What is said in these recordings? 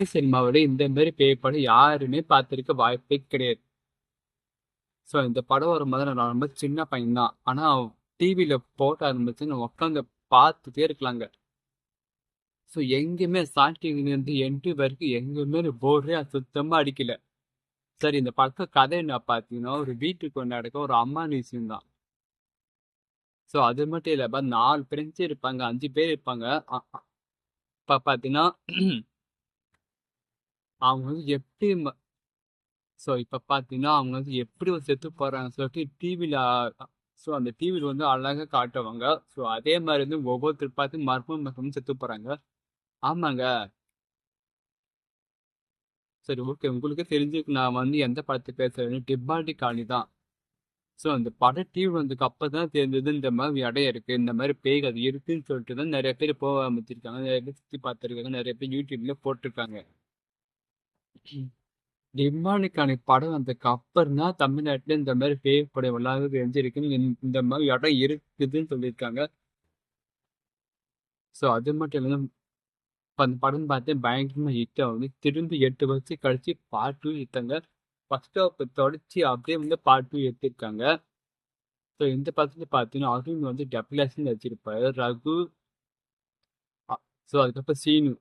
சினிமாவில் இந்த மாதிரி பேய் படம் யாருமே பார்த்துருக்க வாய்ப்பே கிடையாது. ஸோ இந்த படம் வரும்போது நான் ரொம்ப சின்ன பையன் தான். டிவியில் டிவில போட ஆரம்பிச்சு நான் உட்காந்து பார்த்துட்டே இருக்கலாங்க. ஸோ எங்கேயுமே ஸ்டார்டிங்லேருந்து எண்டு வரைக்கும் எங்கேயுமே போர்டே சுத்தமாக அடிக்கல. சரி இந்த படத்தை கதை என்ன பார்த்தீங்கன்னா, ஒரு வீட்டுக்கு நடக்க ஒரு அம்மா அமானுஷ்யம் தான். ஸோ அது மட்டும் இல்லாமல் நாலு 4 இருப்பாங்க. அஞ்சு பேர் இருப்பாங்க. இப்போ பார்த்தீங்கன்னா அவங்க வந்து எப்படி ம ஸோ இப்போ பார்த்தீங்கன்னா, அவங்க வந்து எப்படி செத்து போகிறாங்க சொல்லிட்டு டிவியில் ஸோ அந்த டிவியில் வந்து அழகாக காட்டுவாங்க. ஸோ அதே மாதிரி வந்து ஒவ்வொருத்தர் பார்த்து மர்மம் மர்மம் செத்து போகிறாங்க ஆமாங்க. சரி ஓகே. உங்களுக்கு தெரிஞ்சிருக்கும் நான் வந்து எந்த படத்தை பேசுறேன்னு. டிப்பாண்டி காணி தான். ஸோ அந்த படம் டிவி வந்ததுக்கு அப்போ தான் தெரிஞ்சது இந்த மாதிரி இடம் இருக்குது இந்த மாதிரி பேய் அது இருக்குன்னு சொல்லிட்டு தான் நிறைய பேர் போக ஆரம்பிச்சிருக்காங்க. நிறைய பேர் சுற்றி பார்த்துருக்காங்க. நிறைய பேர் யூடியூப்ல போட்டிருக்காங்க நிர்மாணிக்கான படம் வந்ததுக்கு அப்புறம் தான் தமிழ்நாட்டில் இந்த மாதிரி பேய் படம் எல்லாரும் தெரிஞ்சிருக்குன்னு இந்த மாதிரி இடம் இருக்குதுன்னு சொல்லியிருக்காங்க. ஸோ அது மட்டும் இல்லாமல் அந்த படம் பார்த்து பயங்கரமாக ஹிட் ஆகுது. திரும்பி எட்டு வருஷம் கழிச்சு பார்ட் டூ எடுத்தாங்க. ஃபர்ஸ்ட் ஆஃப் தொடர்ச்சி அப்படியே வந்து பார்ட் டூ எடுத்திருக்காங்க. ஸோ இந்த படத்துல பார்த்தீங்கன்னா, அருண் வந்து டபுள் வச்சிருப்பாரு ரகு ஸோ அதுக்கப்புறம் சீனு.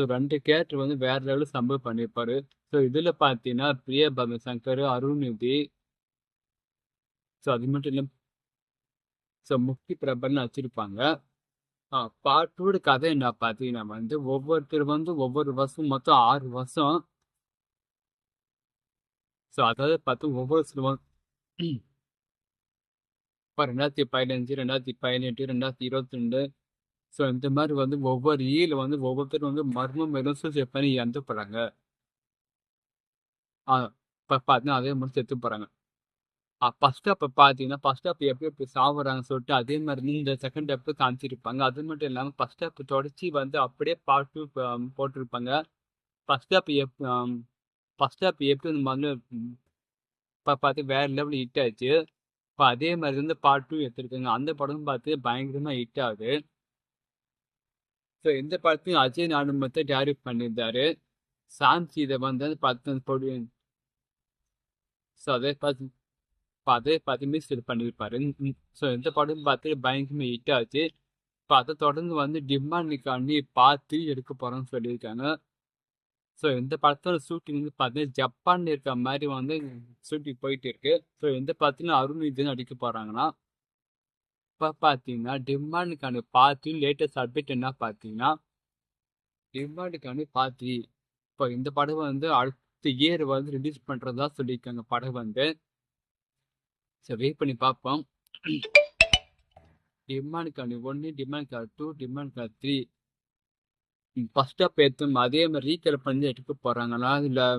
ஸோ ரெண்டு கேரக்டர் வந்து வேற லெவலில் சம்பவம் பண்ணியிருப்பாரு. ஸோ இதுல பார்த்தீங்கன்னா, பிரியா பவானி சங்கர், அருண்நிதி ஸோ அது மட்டும் இல்லை. ஸோ முக்தி பிரபன்னு வச்சிருப்பாங்க பாட்டோட பார்ட் 2 கதை என்ன பார்த்தீங்கன்னா வந்து, ஒவ்வொருத்தர் வந்து ஒவ்வொரு வருஷம் மொத்தம் ஆறு வருஷம். ஸோ அதாவது பார்த்து ஒவ்வொரு சில ரெண்டாயிரத்தி பதினஞ்சு ரெண்டாயிரத்தி பதினெட்டு ரெண்டாயிரத்தி இருபத்தி ரெண்டு ஸோ இந்த மாதிரி வந்து ஒவ்வொரு இயர்ல வந்து ஒவ்வொருத்தரும் வந்து மர்மம் எதுவும் செக் பண்ணி இறந்து போகிறாங்க இப்போ பார்த்தீங்கன்னா, அதே மாதிரி செத்து போகிறாங்க ஃபர்ஸ்ட் ஹாஃப் பார்த்தீங்கன்னா, ஃபர்ஸ்ட் அப்போ எப்படி எப்படி சாவுறாங்கன்னு சொல்லிட்டு அதே மாதிரி இந்த செகண்ட் அப்போ காமிச்சிருப்பாங்க. அது மட்டும் இல்லாமல் ஃபர்ஸ்ட் அப்போ தொடச்சி வந்து அப்படியே பாட்டு um, போட்டிருப்பாங்க. ஃபர்ஸ்ட் அப்போ எப் ஃபஸ்ட் ஃபர்ஸ்ட் ஹாஃப் எப்படி வந்து இப்போ பார்த்து வேற லெவலில் ஹிட் ஆச்சு. இப்போ அதே மாதிரி வந்து பார்ட் 2 எடுத்திருக்காங்க. அந்த படமும் பார்த்து பயங்கரமாக ஹிட் ஆகுது. ஸோ இந்த படத்தையும் அஜய் நானுமத்த டைரக்ட் பண்ணியிருந்தாரு. சாம் சீதை வந்து பார்த்து போடு ஸோ அதே பார்த்து இப்ப அதே பார்த்து இது பண்ணியிருப்பாரு. ஸோ இந்த படம் பார்த்து பயங்கரமே ஹிட் ஆச்சு. இப்போ அதை தொடர்ந்து வந்து டிமாண்டிக்காண்டி பார்த்து எடுக்க போகிறோம்னு சொல்லியிருக்காங்க. ஸோ இந்த படத்தோட ஷூட்டிங் வந்து பார்த்தீங்கன்னா, ஜப்பானில் இருக்க மாதிரி வந்து ஷூட்டிங் போயிட்டு இருக்கு. ஸோ இந்த படத்துல இதுன்னு அடிக்க போகிறாங்கன்னா இப்போ பார்த்தீங்கன்னா, டிமாண்டுக்கான காலனி பார்ட் 3 லேட்டஸ்ட் அப்டேட் என்ன பார்த்தீங்கன்னா டிமாண்டுக்கான காலனி பார்ட் 3 இப்ப இந்த படம் வந்து அடுத்த இயர் வந்து ரிலீஸ் பண்ணுறதா சொல்லியிருக்காங்க படம் வந்து. ஸோ வெயிட் பண்ணி பார்ப்போம். டிமாண்ட் கார்டு ஒன்று Demonte card two Demonte card three first அதே மாதிரி ரீகல் பண்ணி எடுக்க போகிறாங்களா இல்லை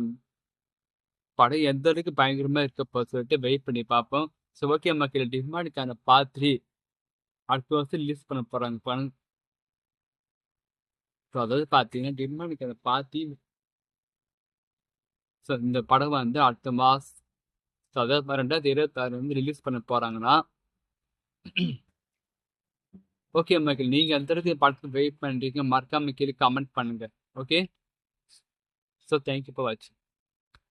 படம் எந்த அளவுக்கு பயங்கரமாக இருக்க போக சொல்லிட்டு வெயிட் பண்ணி பார்ப்போம். ஸோ ஓகே மக்கள் டிமாண்டி பார்ட் த்ரீ அடுத்த வருஷம் ரிலீஸ் பண்ண போறாங்க படம். ஸோ அதாவது பார்த்தீங்கன்னா, டிமாண்டி காலனி பார்ட் 3 ஸோ இந்த படம் வந்து அடுத்த மாஸ் ஸோ அதாவது 2026 வந்து ரிலீஸ் பண்ண போறாங்கன்னா ஓகே மக்கள் நீங்கள் எந்த இடத்துக்கு படத்துக்கு வெயிட் பண்ணுறீங்க மறக்காம கீழே கமெண்ட் பண்ணுங்க. Okay. So thank you for வாட்சிங்.